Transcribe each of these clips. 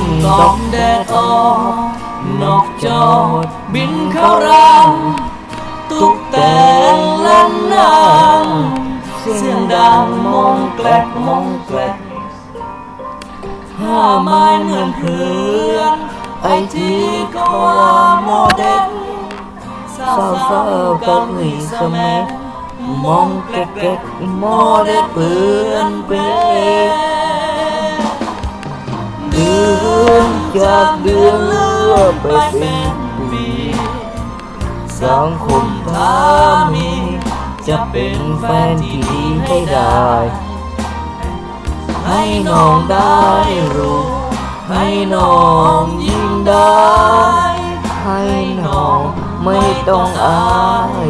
นตกแดดออกนกจอดบินเข้ารังตุกแต่งลั่นนางเสียงดังมองแกลกมองแกลกห้าไม้เหมือนเพื่อนไอที่ก็ว่าโมเดลสาวสาวๆเกาหลีสมัยมองแกลกแกลโมเดลเปื้อนเปื้อน จากเดือนเลือไปเป็นปีสังคมถามี จะเป็นแฟนที่ดีให้ได้ ให้น้องได้รู้ ให้น้องยิ้มได้ ให้น้องไม่ต้องอาย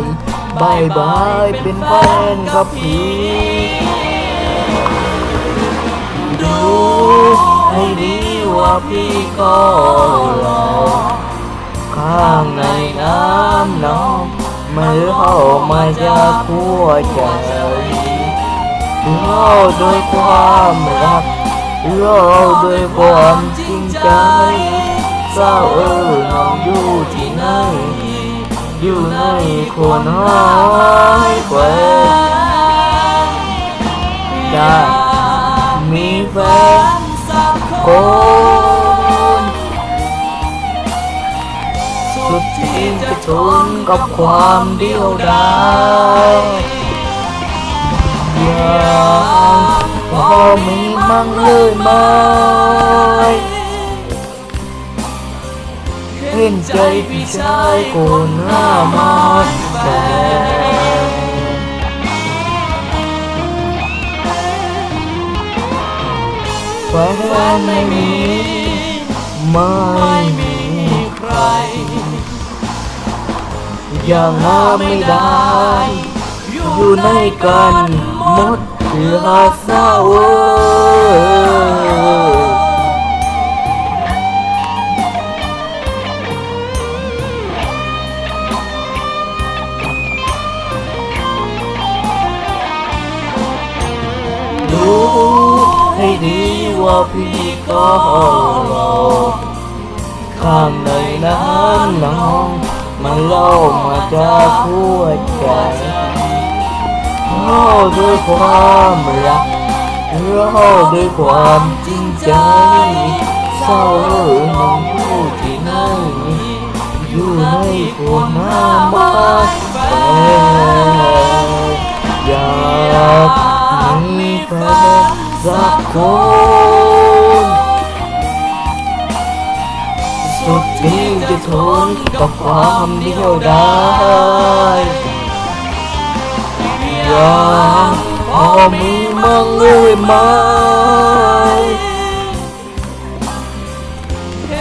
บายบายเป็นแฟนกับพี่ จากหัวใจเราด้วยความรักเราด้วยความจริงใจเศร้าเออน้องอยู่ที่ไหนอยู่ในคนหายแควนอยากมีแฟนสักคน สุดที่จะทนกับความเดียวดายอย่างพอมีมั่งเลยไหมเห็นใจพี่ชายคนหน้ามาแฟนแฟนไม่มีไม่มี ยังหาไม่ได้ อยู่ในกันหมดเวลาเศร้ารู้ให้ดีว่าพี่ก็รอข้างในนั้นน้อง มันเล่ามาจากหัวใจเล่าด้วยความรักเล่าด้วยความจริงใจเศร้าหนึ่งผู้ที่ไหนอยู่ในคนหน้าบ้านอยากมีแฟนสักคน กับความเดียวดายอยากพอมีมั่งเลยไหม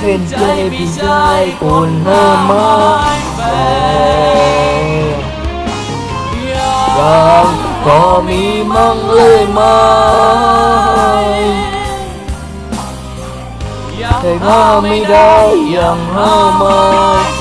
เห็นใจพี่ชายคนหน้าไม้แฟนอยากพอมีมั่งเลยไหม แต่ถ้